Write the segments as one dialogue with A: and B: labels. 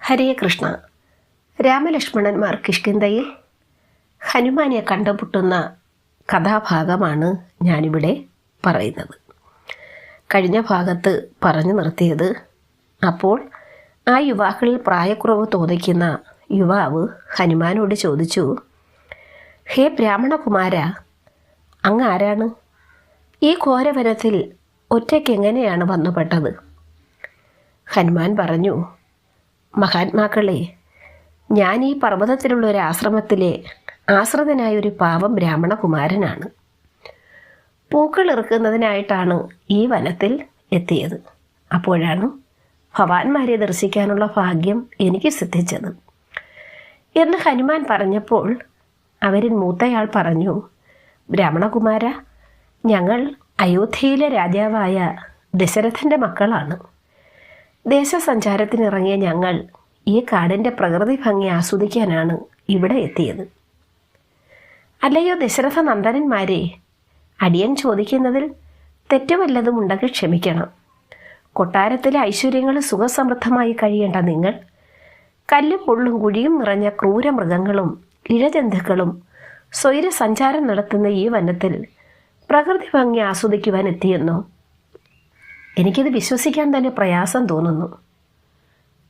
A: ഹരേ കൃഷ്ണ രാമലക്ഷ്മണന്മാർ കിഷ്കിന്തയിൽ ഹനുമാനെ കണ്ടുമുട്ടുന്ന കഥാഭാഗമാണ് ഞാനിവിടെ പറയുന്നത്. കഴിഞ്ഞ ഭാഗത്ത് പറഞ്ഞു നിർത്തിയത് അപ്പോൾ ആ യുവാക്കളിൽ പ്രായക്കുറവ് തോന്നിക്കുന്ന യുവാവ് ഹനുമാനോട് ചോദിച്ചു ഹേ ബ്രാഹ്മണകുമാര അങ്ങ് ആരാണ് ഈ ഘോരവനത്തിൽ ഒറ്റയ്ക്ക് എങ്ങനെയാണ് വന്നുപെട്ടത്? ഹനുമാൻ പറഞ്ഞു മഹാത്മാക്കളെ ഞാൻ ഈ പർവതത്തിലുള്ള ഒരു ആശ്രമത്തിലെ ആശ്രിതനായ ഒരു പാവം ബ്രാഹ്മണകുമാരനാണ്. പൂക്കൾ ഇറുക്കുന്നതിനായിട്ടാണ് ഈ വനത്തിൽ എത്തിയത്. അപ്പോഴാണ് ഭവാന്മാരെ ദർശിക്കാനുള്ള ഭാഗ്യം എനിക്ക് സിദ്ധിച്ചത്. എന്ന് ഹനുമാൻ പറഞ്ഞപ്പോൾ അവരിൽ മൂത്തയാൾ പറഞ്ഞു ബ്രാഹ്മണകുമാര ഞങ്ങൾ അയോധ്യയിലെ രാജാവായ ദശരഥന്റെ മക്കളാണ്. ദേശസഞ്ചാരത്തിനിറങ്ങിയ ഞങ്ങൾ ഈ കാടിന്റെ പ്രകൃതി ഭംഗി ആസ്വദിക്കാനാണ് ഇവിടെ എത്തിയത്. അല്ലയോ ദശരഥ നന്ദനന്മാരെ അടിയൻ ചോദിക്കുന്നതിൽ തെറ്റു വല്ലതും ഉണ്ടെങ്കിൽ ക്ഷമിക്കണം. കൊട്ടാരത്തിലെ ഐശ്വര്യങ്ങൾ സുഖസമൃദ്ധമായി കഴിയേണ്ട നിങ്ങൾ കല്ലും പുള്ളും കുഴിയും നിറഞ്ഞ ക്രൂരമൃഗങ്ങളും ഇഴജന്തുക്കളും സ്വൈര സഞ്ചാരം നടത്തുന്ന ഈ വനത്തിൽ പ്രകൃതി ഭംഗി ആസ്വദിക്കുവാൻ എത്തിയെന്നോ? എനിക്കിത് വിശ്വസിക്കാൻ തന്നെ പ്രയാസം തോന്നുന്നു.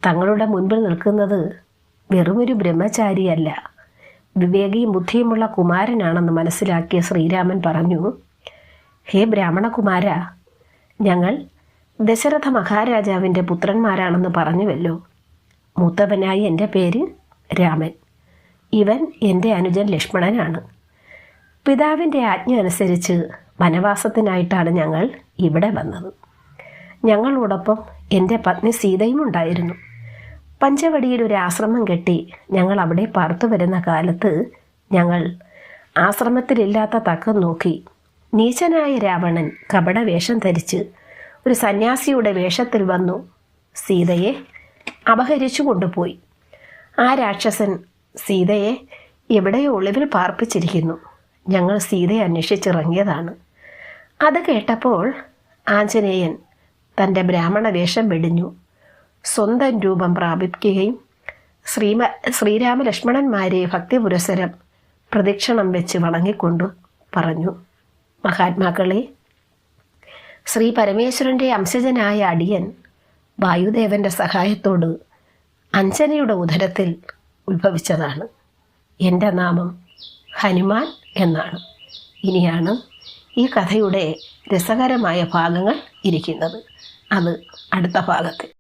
A: തങ്ങളുടെ മുൻപിൽ നിൽക്കുന്നത് വെറുമൊരു ബ്രഹ്മചാരിയല്ല. വിവേകിയും ബുദ്ധിയുമുള്ള കുമാരനാണെന്ന് മനസ്സിലാക്കിയ ശ്രീരാമൻ പറഞ്ഞു ഹേ ബ്രാഹ്മണകുമാര ഞങ്ങൾ ദശരഥ മഹാരാജാവിന്റെ പുത്രന്മാരാണെന്ന് പറഞ്ഞുവല്ലോ. മൂത്തവനായി എന്റെ പേര് രാമൻ. ഇവൻ എന്റെ അനുജൻ ലക്ഷ്മണനാണ്. പിതാവിന്റെ ആജ്ഞ അനുസരിച്ച് വനവാസത്തിനായിട്ടാണ് ഞങ്ങൾ ഇവിടെ വന്നത്. ഞങ്ങളോടൊപ്പം എന്റെ പത്നി സീതയും ഉണ്ടായിരുന്നു. പഞ്ചവടിയിൽ ഒരു ആശ്രമം കെട്ടി ഞങ്ങൾ അവിടെ പാർത്തു വരുന്ന കാലത്ത് ഞങ്ങൾ ആശ്രമത്തിലില്ലാത്ത തക്കം നോക്കി. നീചനായ രാവണൻ കപട വേഷം ധരിച്ച് ഒരു സന്യാസിയുടെ വേഷത്തിൽ വന്നു. സീതയെ അപഹരിച്ചു കൊണ്ടുപോയി. ആ രാക്ഷസൻ സീതയെ എവിടെയോ ഒളിവിൽ പാർപ്പിച്ചിരിക്കുന്നു. ഞങ്ങൾ സീതയെ അന്വേഷിച്ചിറങ്ങിയതാണ്. അത് കേട്ടപ്പോൾ ആഞ്ജനേയൻ തന്റെ ബ്രാഹ്മണ വേഷം വെടിഞ്ഞു. സ്വന്തം രൂപം പ്രാപിക്കുകയും ശ്രീമ ശ്രീരാമലക്ഷ്മണന്മാരെ ഭക്തിപുരസരം പ്രദക്ഷിണം വെച്ച് വണങ്ങിക്കൊണ്ടു പറഞ്ഞു. മഹാത്മാക്കളെ ശ്രീ പരമേശ്വരന്റെ അംശജനായ അടിയൻ വായുദേവന്റെ സഹായത്തോട് അഞ്ജനയുടെ ഉദരത്തിൽ ഉത്ഭവിച്ചതാണ്. എന്റെ നാമം ഹനുമാൻ എന്നാണ്. ഇനിയാണ് ഈ കഥയുടെ രസകരമായ ഭാഗങ്ങൾ ഇരിക്കുന്നത്. അത് അടുത്ത ഭാഗത്തിൽ